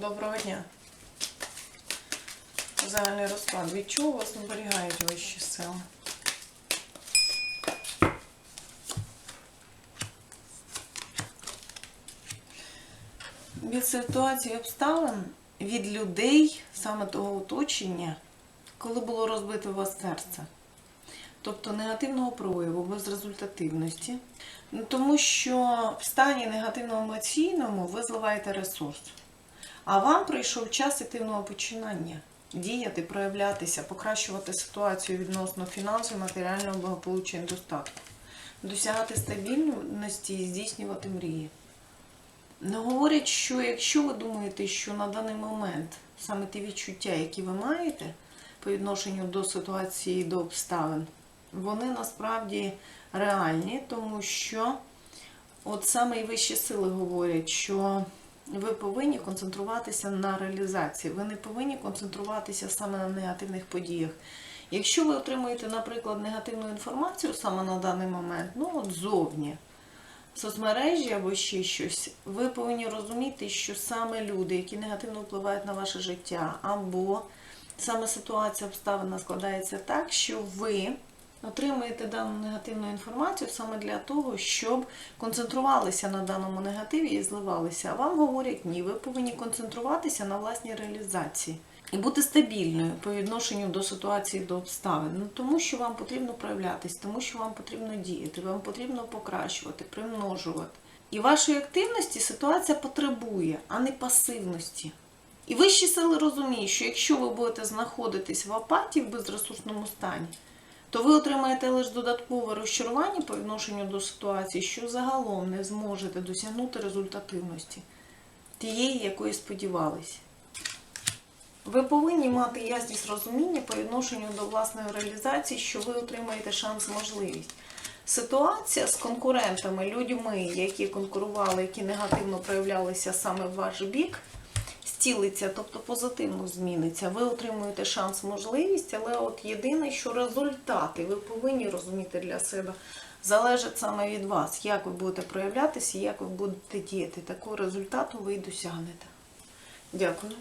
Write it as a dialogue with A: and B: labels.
A: Доброго дня. Загальний розклад. Від чого вас оберігають вищі сили? Від ситуації обставин, від людей, саме того оточення, коли було розбите у вас серце. Тобто негативного прояву, безрезультативності. Тому що в стані негативному емоційному ви зливаєте ресурс. А вам прийшов час активного починання. Діяти, проявлятися, покращувати ситуацію відносно фінансів, матеріального благополуччя і достатку. Досягати стабільності і здійснювати мрії. Ну, говорять, що якщо ви думаєте, що на даний момент саме ті відчуття, які ви маєте по відношенню до ситуації, до обставин, вони насправді реальні, тому що от саме і вищі сили говорять, що ви повинні концентруватися на реалізації, ви не повинні концентруватися саме на негативних подіях. Якщо ви отримуєте, наприклад, негативну інформацію саме на даний момент, ну от зовні, соцмережі або ще щось, ви повинні розуміти, що саме люди, які негативно впливають на ваше життя, або саме ситуація обставина складається так, що ви отримуєте дану негативну інформацію саме для того, щоб концентрувалися на даному негативі і зливалися. А вам говорять, ні, ви повинні концентруватися на власній реалізації. І бути стабільною по відношенню до ситуації, до обставин. Ну, тому що вам потрібно проявлятись, тому що вам потрібно діяти, вам потрібно покращувати, примножувати. І вашої активності ситуація потребує, а не пасивності. І вищі сили розуміють, що якщо ви будете знаходитись в апатії в безресурсному стані, то ви отримаєте лише додаткове розчарування по відношенню до ситуації, що загалом не зможете досягнути результативності тієї, якої сподівалися. Ви повинні мати ясність розуміння по відношенню до власної реалізації, що ви отримаєте шанс, можливість. Ситуація з конкурентами, людьми, які конкурували, які негативно проявлялися саме в ваш бік, стілиться, тобто позитивно зміниться. Ви отримуєте шанс, можливість, але от єдине, що результати ви повинні розуміти для себе, залежать саме від вас, як ви будете проявлятися, як ви будете діяти. Такого результату ви й досягнете. Дякую.